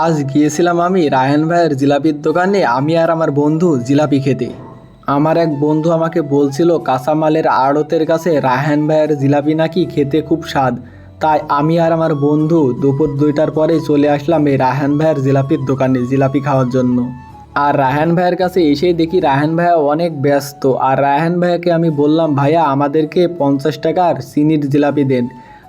আজ গিয়েছিলাম আমি রায়হান ভাইয়ের জিলাপির দোকানে, আমি আর আমার বন্ধু জিলাপি খেতে। আমার এক বন্ধু আমাকে বলছিল, কাঁচামালের আড়তের কাছে রায়হান ভাইয়ের জিলাপি নাকি খেতে খুব স্বাদ। তাই আমি আর আমার বন্ধু দুপুর দুইটার পরেই চলে আসলাম এই রায়হান ভাইয়ের জিলাপির দোকানে জিলাপি খাওয়ার জন্য। আর রায়হান ভাইয়ের কাছে এসেই দেখি রায়হান ভাইয়া অনেক ব্যস্ত। আর রায়হান ভাইয়াকে আমি বললাম, ভাইয়া, আমাদেরকে পঞ্চাশ টাকার চিনির জিলাপি দেন।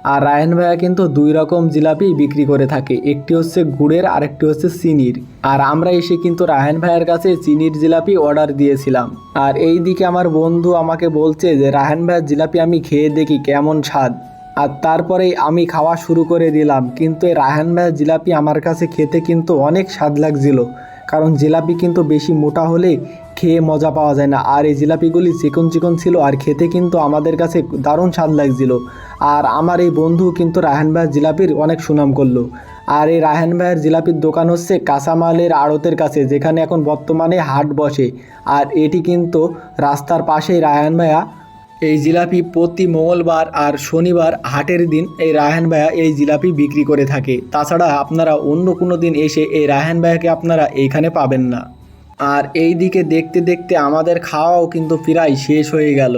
আর রায়হান ভাইয়া কিন্তু দুই রকম জিলাপি বিক্রি করে থাকে। একটি হচ্ছে গুড়ের আর একটি হচ্ছে চিনির। আর আমরা এসে কিন্তু রায়হান ভাইয়ের কাছে চিনির জিলাপি অর্ডার দিয়েছিলাম। আর এই দিকে আমার বন্ধু আমাকে বলছে যে রায়হান ভাইয়ের জিলাপি আমি খেয়ে দেখি কেমন স্বাদ। আর তারপরেই আমি খাওয়া শুরু করে দিলাম। কিন্তু এই রায়হান ভাইয়ের জিলাপি আমার কাছে খেতে কিন্তু অনেক স্বাদ লাগছিল। কারণ জিলাপি কিন্তু বেশি মোটা হলে খেয়ে মজা পাওয়া যায় না। আর এই জিলাপিগুলি চিকন চিকন ছিল আর খেতে কিন্তু আমাদের কাছে দারুণ স্বাদ লাগছিল। আর আমার এই বন্ধু কিন্তু রায়হান ভাইয়ের জিলাপির অনেক সুনাম করল। আর এই রায়হান ভাইয়ের জিলাপির দোকান হচ্ছে কাঁচামালের আড়তের কাছে, যেখানে এখন বর্তমানে হাট বসে। আর এটি কিন্তু রাস্তার পাশেই রায়হান ভাইয়া এই জিলাপি প্রতি মঙ্গলবার আর শনিবার হাটের দিন এই রায়হান ভাইয়া এই জিলাপি বিক্রি করে থাকে। তাছাড়া আপনারা অন্য কোনো দিন এসে এই রায়হান ভাইয়াকে আপনারা এইখানে পাবেন না। আর এই দিকে দেখতে দেখতে আমাদের খাওয়াও কিন্তু প্রায় শেষ হয়ে গেল।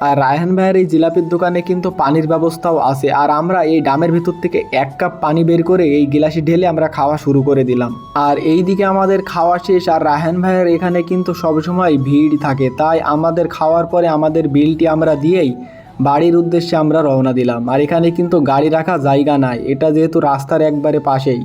আর রায়হান ভাইয়ের এই জিলাপির দোকানে কিন্তু পানির ব্যবস্থাও আছে। আর আমরা এই ডামের ভিতর থেকে এক কাপ পানি বের করে এই গিলাসে ঢেলে আমরা খাওয়া শুরু করে দিলাম। আর এই দিকে আমাদের খাওয়া শেষ আর রায়হান ভাইয়ের এখানে কিন্তু সবসময় ভিড় থাকে। তাই আমাদের খাওয়ার পরে আমাদের বিলটি আমরা দিয়েই বাড়ির উদ্দেশ্যে আমরা রওনা দিলাম। আর এখানে কিন্তু গাড়ি রাখা জায়গা নাই। এটা যেহেতু রাস্তার একবারে পাশেই।